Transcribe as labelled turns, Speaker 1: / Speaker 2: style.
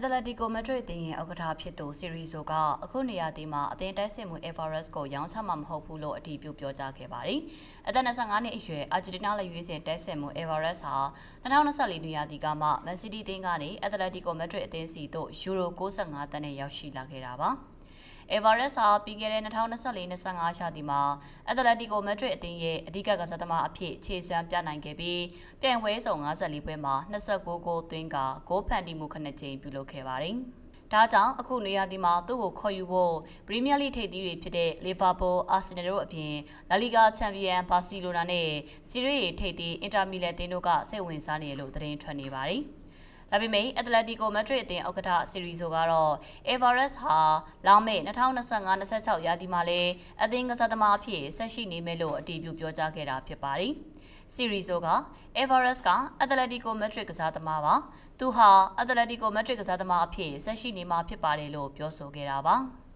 Speaker 1: အတလက်တီကိုမက်ဒရစ်အသင်းရဲ့ဥက္ကဋ္ဌဖြစ်သူစီရီဆိုကအခုနေရာဒီမှာအသင်းတိုက်စစ်မှု Everest ကိုရောင်းချမှာမဟုတ်ဘူးလို့အတည်ပြုပြောကြားခဲ့ပါတယ်။အသက်25နှစ်အရွယ်အာဂျင်တီးနားလက်ရွေးစင်တိုက်စစ်မှု Everest ဟာ2024နေရာဒီကမှမန်စီးတီးအသင်းကနေအတလက်တီကိုမက်ဒရစ်အသင်းစီသို့ယူရို65တန်းနဲ့ရောက်ရှိလာခဲ့တာပါ။ Everest ဟာပြီးခဲ့တဲ့2024-25ရာသီမှာအက်တလက်တီကိုမက်ဒရစ်အသင်းရဲ့အဓိကကစားသမားအဖြစ်ခြေစွမ်းပြနိုင်ခဲ့ပြီးပြိုင်ပွဲစုံ54ပွဲမှာ29ဂိုးသွင်းကာဂိုးဖန်တီးမှု9ကြိမ်ပြုလုပ်ခဲ့ပါတယ်။ဒါကြောင့်အခုနေရာဒီမှာသူ့ကိုခေါ်ယူဖို့ပရီးမီးယားလိထိပ်သီးတွေဖြစ်တဲ့လီဗာပူး၊အာဆင်နယ်တို့အပြင်လာလီဂါချန်ပီယံဘာစီလိုနာနဲ့စီးရီးရေထိပ်သီးအင်တာမီလန်တင်းတို့ကစိတ်ဝင်စားနေတယ်လို့သတင်းထွက်နေပါတယ်။ ဒါပေမဲ့အက်တလက်တီကိုမက်ဒရစ်အသင်းဥက္ကဋ္ဌစီရီဆိုကတော့ Everest ဟာလောင်းမဲ့2025-26ရာသီမှာလည်းအသင်းကစားသမားအဖြစ်ဆက်ရှိနေမယ်လို့အတည်ပြုပြောကြားခဲ့တာဖြစ်ပါတယ်။စီရီဆိုက Everest ကအက်တလက်တီကိုမက်ဒရစ်ကစားသမားပါ။သူဟာအက်တလက်တီကိုမက်ဒရစ်ကစားသမားအဖြစ်ဆက်ရှိနေမှာဖြစ်ပါတယ်လို့ပြောဆိုခဲ့တာပါ။